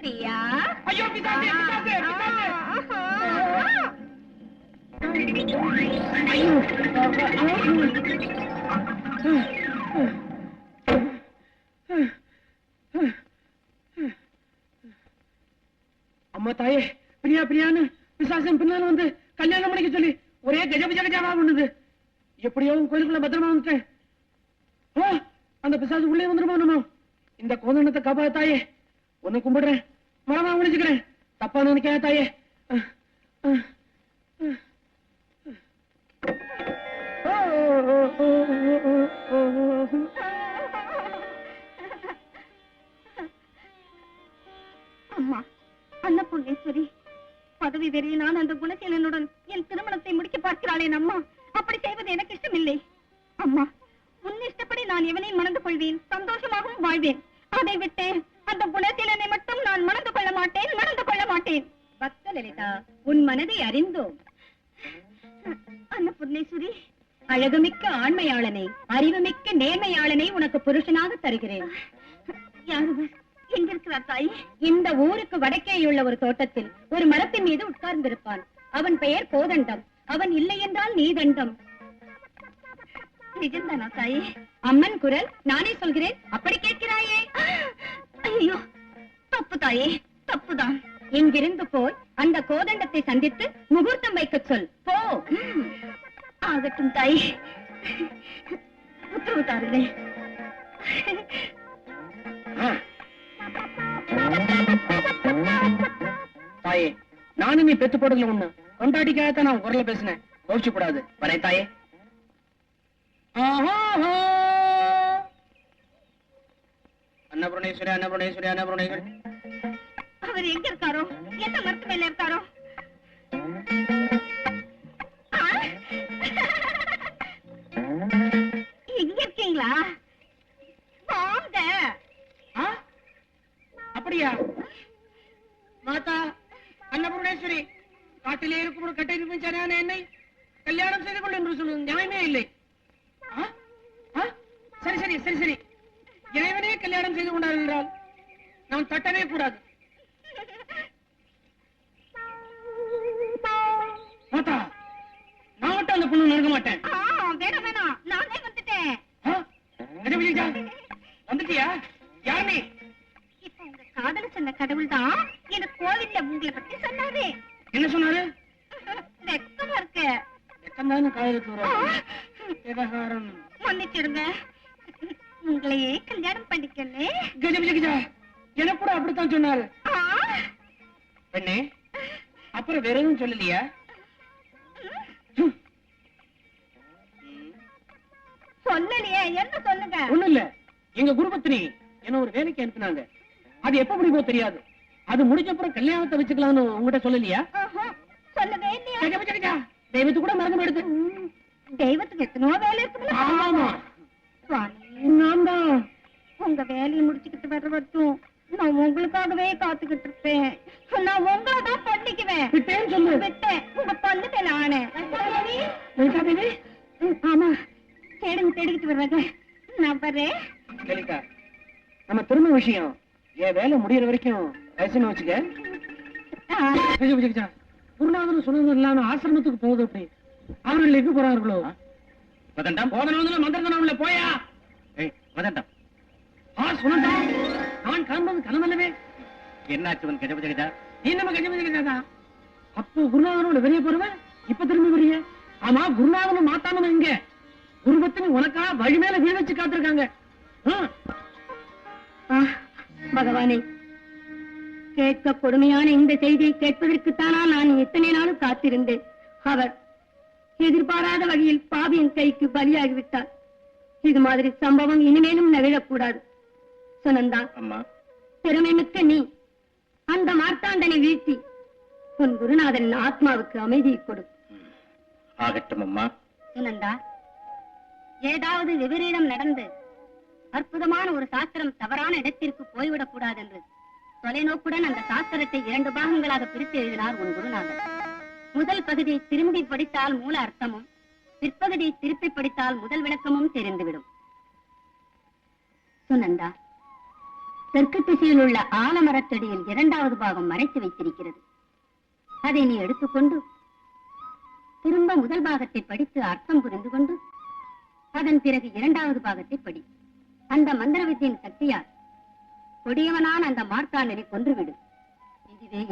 பிரியா? ஐயோ பிசாசே பிசாசே அம்மா தாயே பிரியா பிரியான்னு பிசாசம் பின்னால வந்து கல்யாணம் பண்ணிக்க சொல்லி ஒரே கஜ கஜ கஜாவா பண்ணுது எப்படியோ கோயிலுக்குள்ள பத்திரமா வந்துட்டேன். அந்த பிசாசு உள்ளே வந்துருமா நம்ம இந்த கோதண்டத்தை காப்பாத தாயே. உன்னை கும்பிடுறேன். மரமா விழிச்சுக்கிறேன் தப்பா நினைக்காத தாயே. அம்மா அன்னபூர்ணேஸ்வரி பதவி வெறியினால் அந்த குணசீலனுடன் என் திருமணத்தை முடிக்க பார்க்கிறாளேன் அம்மா. அப்படி செய்வது எனக்கு இஷ்டமில்லை. அம்மா உன் இஷ்டப்படி நான் எவனை மணந்து கொள்வேன் சந்தோஷமாகவும் வாழ்வேன். அதை விட்டு அந்த குணசீலனை மட்டும் நான் மணந்து கொள்ள மாட்டேன் மணந்து கொள்ள மாட்டேன் பக்த லலிதா உன் மனதை அறிந்தோம். அன்னபூர்ணேஸ்வரி அழகுமிக்க ஆண்மையாளனை அறிவுமிக்க நேர்மையாளனை உனக்கு புருஷனாக தருகிறேன். இந்த ஊருக்கு வடக்கேயுள்ள ஒரு தோட்டத்தில் ஒரு மரத்தின் மீது உட்கார்ந்திருப்பான். அவன் பெயர் கோதண்டம். அவன் இல்லை என்றால் நீ தண்டம் நிஜம்தானா தாயே? அம்மன் குரல் நானே சொல்கிறேன். அப்படி கேட்கிறாயே. ஐயோ தப்பு தாயே தப்புதான். இங்கிருந்து போய் அந்த கோதண்டத்தை சந்தித்து முகூர்த்தம் வைக்கச் சொல். போ. ஆகட்டும் தாயே. உத்தரவு தாருங்களேன் ஆ. தாயே நானும் நீ பெத்து போடுறதுல ஒண்ணு கொண்டாடிக்காகத்தான் நான் குரல பேசினேன். கோவிச்சு கூடாது வரே தாயே. ஆஹா. அன்னபுரணேஸ்வரி அன்னபுரணேஸ்வரி அன்னபுரணேஸ்வரி. அவர் எங்க இருக்காரோ? என்ன மருத்துவமனையில இருக்காரோ? இங்க இருக்கீங்களா? வாங்க. அப்படியா? மாதா அன்னபுரணேஸ்வரி காட்டிலே இருக்கும் ஒரு கட்டை இருக்கும் சரியான என்னை கல்யாணம் செய்து கொண்டு என்று சொல்லுவது நியாயமே இல்லை. சரி சரி சரி சரி. இறைவனே கல்யாணம் செய்து கொண்டார் என்றால் நான் தட்டவே கூடாது. மாதா நான் மட்டும் அந்த பொண்ணு நெருங்க மாட்டேன். வேணாம் வேணாம். நானே வந்துட்டேன். ஆ? கஜபதிஜா, வந்துட்டியா? யார் நீ? இப்ப உங்க காதல சொன்ன கடவுள் தான் எனக்கு கோவில்ல உங்களை பத்தி சொன்னாரு. என்ன சொன்னாரு? வெக்கமா இருக்கு. எத்தனை காதலுக்கு விவகாரம். மன்னிச்சிடுங்க. உங்களையே கல்யாணம் பண்ணிக்கணும் கஜபதிஜா எனக்கு கூட அப்படித்தான் சொன்னாரு. பெண்ணே அப்புறம் வேற எதுவும் சொல்லலையா? சொல்லலையே என்ன சொல்லுங்க? ஒண்ணும் இல்ல. எங்க குருபத்தினி என்ன ஒரு வேலைக்கு அனுப்புனாங்க. அது எப்ப முடியுமோ தெரியாது. அது முடிஞ்ச அப்புறம் கல்யாணத்தை வச்சுக்கலாம்னு உங்ககிட்ட சொல்லலையா? சொல்லவே இல்லையா. தெய்வத்துக்கு கூட மறந்து போயிடுது தெய்வத்துக்கு எத்தனோ வேலை இருக்குல்ல. ஆமா சுவாமி நான் தான் உங்க வேலையை முடிச்சுக்கிட்டு வர்ற வரைக்கும் நான் உங்களுக்காகவே காத்துக்கிட்டு இருப்பேன். நான் உங்களை தான் பண்ணிக்குவேன். விட்டேன்னு சொல்லு. விட்டேன். உங்க தேவி ம், ஆமா தேடுங்க தேடிக்கிட்டு வர்றாங்க நான் வர்றேன். லலிதா நம்ம திரும்ப விஷயம். என் வேலை முடியற வரைக்கும் வச்சுக்க. சொன்னது இல்லாம ஆசிரமத்துக்கு போகுது அப்படி. அவர்கள் எங்க போறார்களோ போதனம் போயா? ஆ சொன்னா நான் கிளம்புறது கனவல்லவே. என்னாச்சுவன் கஜபஜகஜா நீ நம்ம கஜபதிக்கா அப்போ குருநாதனோட வெளியே போறவன்? இப்ப திரும்பி வரிய ஆமா குருநாதனும் மாத்தாமனும் இங்க. உனக்கா வழி மேல வீடு வச்சு காத்திருக்காங்க. பகவானே. கேட்க கொடுமையான இந்த செய்தியை கேட்பதற்குத்தானா நான் இத்தனை நாளும் காத்திருந்தேன். அவர் எதிர்பாராத வகையில் பாவியின் கைக்கு பலியாகிவிட்டார். இது மாதிரி சம்பவம் இனிமேலும் நிகழக்கூடாது. சுனந்தா அம்மா. திறமை மிக்க நீ அந்த மார்த்தாண்டனை வீழ்த்தி உன் குருநாதனின் ஆத்மாவுக்கு அமைதியை கொடு. ஆகட்டும் அம்மா. சுனந்தா ஏதாவது விபரீதம் நடந்து அற்புதமான ஒரு சாஸ்திரம் தவறான இடத்திற்கு போய்விடக் கூடாது என்று தொலைநோக்குடன் அந்த சாஸ்திரத்தை இரண்டு பாகங்களாக பிரித்து எழுதினார் உன் குருநாதர். முதல் பகுதியை திரும்பி படித்தால் மூல அர்த்தமும் பிற்பகுதியை திருப்பி படித்தால் முதல் விளக்கமும் தெரிந்துவிடும். சுனந்தா தெற்கு திசையில் உள்ள ஆலமரத்தடியில் இரண்டாவது பாகம் மறைத்து வைத்திருக்கிறது. அதை நீ எடுத்துக்கொண்டு திரும்ப முதல் பாகத்தை படித்து அர்த்தம் புரிந்து கொண்டு அதன் பிறகு இரண்டாவது பாகத்தை படி. அந்த மந்திர வித்தியின் சக்தியால் கொடியவனான அந்த மார்த்தாண்டனை கொன்றுவிடும் இதுவே